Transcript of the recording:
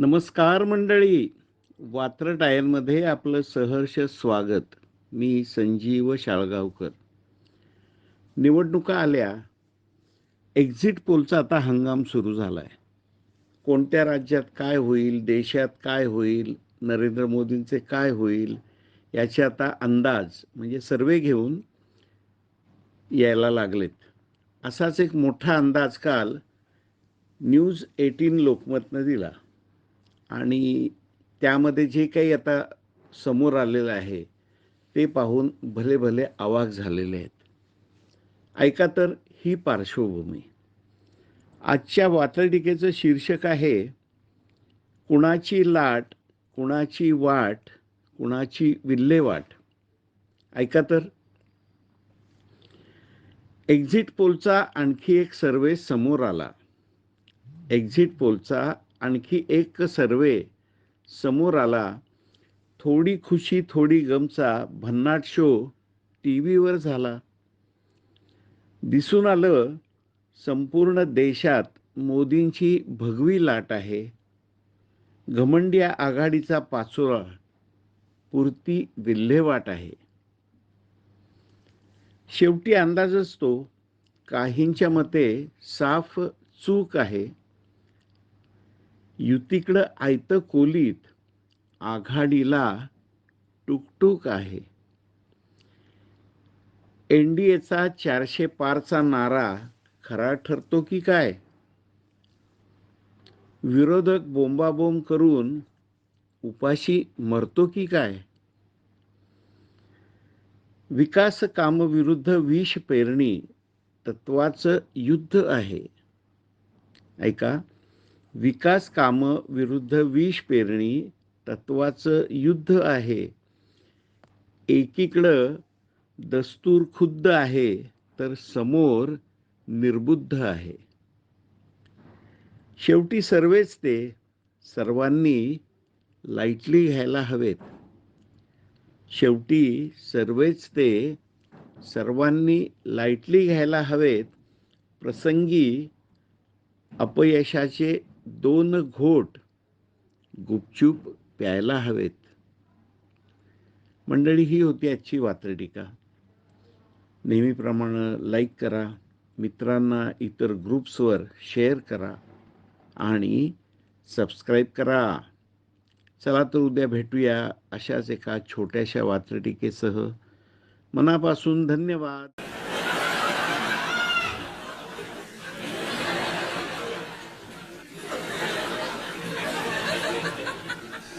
नमस्कार मंडळी. वात्र टायरमध्ये आपलं सहर्ष स्वागत. मी संजीव शाळगावकर. निवडणुका आल्या. एक्झिट पोलचा आता हंगाम सुरू झाला आहे कोणत्या राज्यात काय होईल देशात काय होईल नरेंद्र मोदींचे काय होईल याचे आता अंदाज म्हणजे सर्वे घेऊन यायला लागलेत. असाच एक मोठा अंदाज काल न्यूज एटीन लोकमतनं दिला. आणि त्यामध्ये जे काही आता समोर आलेलं आहे ते पाहून भले भले अवाक झालेले आहेत. ऐका तर ही पार्श्वभूमी. आजच्या वातडिकेचं शीर्षक आहे कुणाची लाट कुणाची वाट कुणाची विल्हेवाट. ऐका तर. एक्झिट पोलचा आणखी एक सर्वे समोर आला. एक्झिट पोलचा आणखी एक सर्वे समोर आला. थोडी खुशी थोडी गमचा भन्नाट शो टी व्हीवर झाला. दिसून आलं संपूर्ण देशात मोदींची भगवी लाट आहे. घमंड्या आघाडीचा पाचोळा पुरती विल्हेवाट आहे. शेवटी अंदाज असतो काहींच्या मते साफ चूक आहे. युतीकडं आयतं कोलीत आघाडीला टुकटुक आहे. एन डी एचा चारशे पारचा नारा खरा ठरतो की काय? विरोधक बोंबाबोंब करून उपाशी मरतो की काय? विकास कामविरुद्ध विष पेरणी तत्वाचं युद्ध आहे. ऐका. विकास काम विरुद्ध विष पेरणी तत्वाचं युद्ध आहे. एकीकडं दस्तूर खुद्द आहे तर समोर निर्बुद्ध आहे. शेवटी सर्वच ते सर्वांनी लाईटली घ्यायला हवेत. शेवटी सर्वच ते सर्वांनी लाईटली घ्यायला हवेत. प्रसंगी अपयशाचे दोन घोट गुपचूप प्यायला हवेत. मंडळी ही होती आजची वात्रटिका. नेहमीप्रमाणे लाईक करा मित्रांना इतर ग्रुप्सवर शेअर करा आणि सबस्क्राईब करा. चला तर उद्या भेटूया अशाच एका छोट्याशा वात्रटिकेसह. मनापासून धन्यवाद.